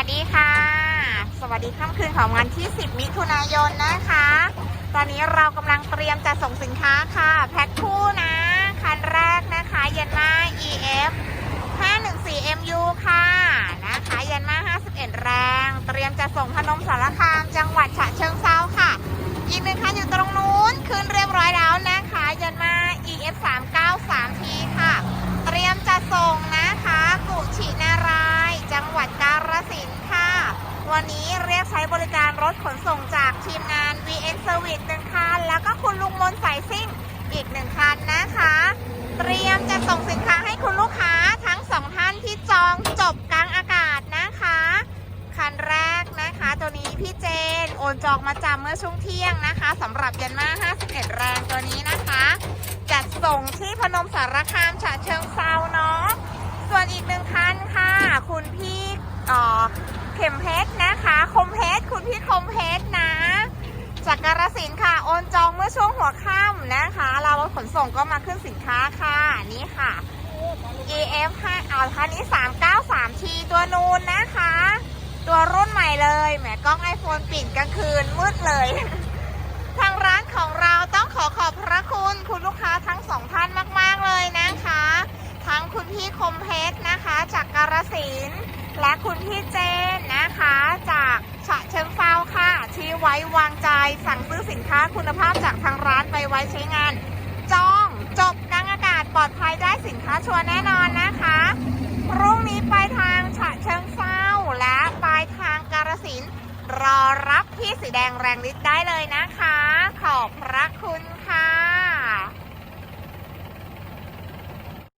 วัสดีค่ะ สวัสดีค่ำคืนของวันที่ 10 มิถุนายนนะคะ ตอนนี้เรากำลังเตรียมจะส่งสินค้าค่ะ แพ็คคู่นะ คันแรกนะคะยันมา EF 514 MU ค่ะ นะคะยันมา51 แรง เตรียมจะส่งพนมสารคาม จังหวัดฉะเชิงเซาค่ะ อีกหนึ่งคันอยู่ตรงนู้นขึ้นเรียบร้อยแล้วนะคะยันมา EF 393 t ค่ะ เตรียมจะส่งนะคะกุชินารายณ์จังหวัดกาฬสินธุ์ค่ะ วันนี้เรียกใช้บริการรถขนส่งจากทีมงาน VX Service หนึ่งคัน แล้วก็คุณลุงมนสายซิ่งอีกหนึ่งคันนะคะ เตรียมจะส่งสินค้าให้คุณลูกค้าทั้งสองท่านที่จองจบกลางอากาศนะคะ คันแรกนะคะ ตัวนี้พี่เจน โอนจองมาจำเมื่อช่วงเที่ยงนะคะสำหรับยันมา51 แรงตัวนี้นะคะจัดส่งที่พนมสารคามฉะเชิงเซาเนาะส่วนอีกหนึ่งคันค่ะ คุณพี่ เข็มเพชรนะคะ คมเพชรคุณพี่คมเพชรนะจากกาฬสินค่ะ โอนจองเมื่อช่วงหัวค่ำนะคะ เราขนส่งก็มาขึ้นสินค้าค่ะนี่ค่ะ EF 5เอาคันนี้ 393T ตัวนูนนะคะ ตัวรุ่นใหม่เลยแหมกล้อง iPhone ปิดกลางคืนมืดเลย ทางร้านของเราต้องขอขอบพระคุณคุณลูกค้าทั้งสองท่านมาก ๆ เลยนะคะ ทั้งคุณพี่คมเพชรนะคะ จากกาฬสินและคุณพี่เจนนะคะ จากฉะเชิงเซาค่ะ ที่ไว้วางใจสั่งซื้อสินค้าคุณภาพจากทางร้านไปไว้ใช้งาน จองจบกลางอากาศปลอดภัยได้สินค้าชัวร์แน่นอนนะคะพรุ่งนี้ไปทางฉะเชิงเซาและปลายทางกาฬสินรอรับพี่สีแดงแรงฤทธิ์ได้เลยนะคะ ขอบพระคุณค่ะ